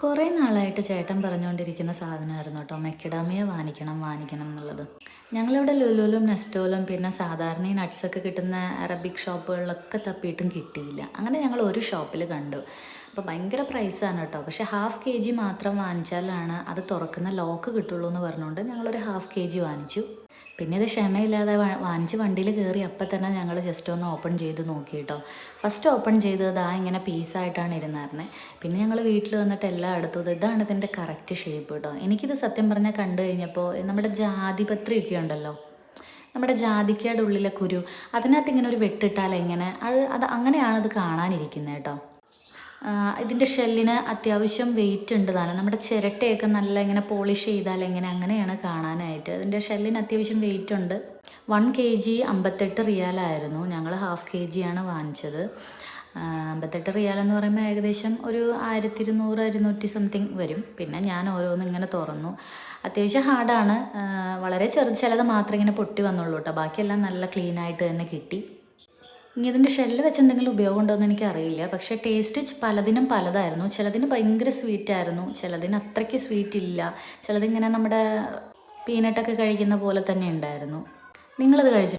കുറേ നാളായിട്ട് ചേട്ടൻ പറഞ്ഞുകൊണ്ടിരിക്കുന്ന സാധനമായിരുന്നു കേട്ടോ. മെക്കിഡാമിയ വാങ്ങിക്കണം വാങ്ങിക്കണം എന്നുള്ളത്. ഞങ്ങളിവിടെ ലുലുലും നെസ്റ്റോലും പിന്നെ സാധാരണ ഈ നട്ട്സൊക്കെ കിട്ടുന്ന അറബിക് ഷോപ്പുകളിലൊക്കെ തപ്പിയിട്ടും കിട്ടിയില്ല. അങ്ങനെ ഞങ്ങൾ ഒരു ഷോപ്പിൽ കണ്ടു. അപ്പോൾ ഭയങ്കര പ്രൈസാണ് കേട്ടോ. പക്ഷേ ഹാഫ് കെ ജി മാത്രം വാങ്ങിച്ചാലാണ് അത് തുറക്കുന്ന ലോക്ക് കിട്ടുള്ളൂ എന്ന് പറഞ്ഞുകൊണ്ട് ഞങ്ങളൊരു ഹാഫ് കെ ജി വാങ്ങിച്ചു. പിന്നെ ഇത് ക്ഷമയില്ലാതെ വാങ്ങിച്ച് വണ്ടിയിൽ കയറി അപ്പം തന്നെ ഞങ്ങൾ ജസ്റ്റ് ഒന്ന് ഓപ്പൺ ചെയ്ത് നോക്കി കേട്ടോ ഫസ്റ്റ് ഓപ്പൺ ചെയ്തത് ആ ഇങ്ങനെ പീസായിട്ടാണ് ഇരുന്നായിരുന്നത് പിന്നെ ഞങ്ങൾ വീട്ടിൽ വന്നിട്ട് എല്ലാം എടുത്തത് ഇതാണ് ഇതിന്റെ കറക്റ്റ് ഷേപ്പ് കേട്ടോ എനിക്കിത് സത്യം പറഞ്ഞാൽ കണ്ടു കഴിഞ്ഞപ്പോൾ നമ്മുടെ ജാതിപത്രിയൊക്കെ ഉണ്ടല്ലോ. നമ്മുടെ ജാതിക്കയുടെ ഉള്ളിലെ കുരു അതിനകത്ത് ഇങ്ങനെ ഒരു വെട്ടിട്ടാൽ എങ്ങനെ? അത് അത് അങ്ങനെയാണത് കാണാനിരിക്കുന്നത് കേട്ടോ ഇതിന്റെ ഷെല്ലിന് അത്യാവശ്യം വെയിറ്റ് ഉണ്ട് താനും. നമ്മുടെ ചിരട്ടയൊക്കെ നല്ല ഇങ്ങനെ പോളിഷ് ചെയ്താൽ എങ്ങനെ അങ്ങനെയാണ് കാണാനായിട്ട്. അതിന്റെ ഷെല്ലിന് അത്യാവശ്യം വെയിറ്റ് ഉണ്ട്. വൺ കെ ജി അമ്പത്തെട്ട് റിയാലായിരുന്നു ഞങ്ങൾ ഹാഫ് കെ ജിയാണ് വാങ്ങിച്ചത്. അമ്പത്തെട്ട് റിയാൽ എന്ന് പറയുമ്പോൾ ഏകദേശം ഒരു ആയിരത്തി ഇരുന്നൂറ് ഇരുന്നൂറ്റി സംതിങ് വരും. പിന്നെ ഞാൻ ഓരോന്ന് ഇങ്ങനെ തുറന്നു. അത്യാവശ്യം ഹാർഡാണ് വളരെ ചെറു ചിലത് മാത്രമേ ഇങ്ങനെ പൊട്ടി വന്നുള്ളൂ കേട്ടോ ബാക്കിയെല്ലാം നല്ല ക്ലീനായിട്ട് തന്നെ കിട്ടി. ഇനി ഇതിന്റെ ഷെല്ല് വെച്ച് എന്തെങ്കിലും ഉപയോഗം ഉണ്ടോ എന്ന് എനിക്കറിയില്ല. പക്ഷേ ടേസ്റ്റ് പലതിനും പലതായിരുന്നു. ചിലതിന് ഭയങ്കര സ്വീറ്റ് ആയിരുന്നു. ചിലതിന് അത്രയ്ക്ക് സ്വീറ്റ് ഇല്ല. ചിലതിങ്ങനെ നമ്മുടെ പീനട്ടൊക്കെ കഴിക്കുന്ന പോലെ തന്നെ ഉണ്ടായിരുന്നു. നിങ്ങളിത് കഴിച്ചു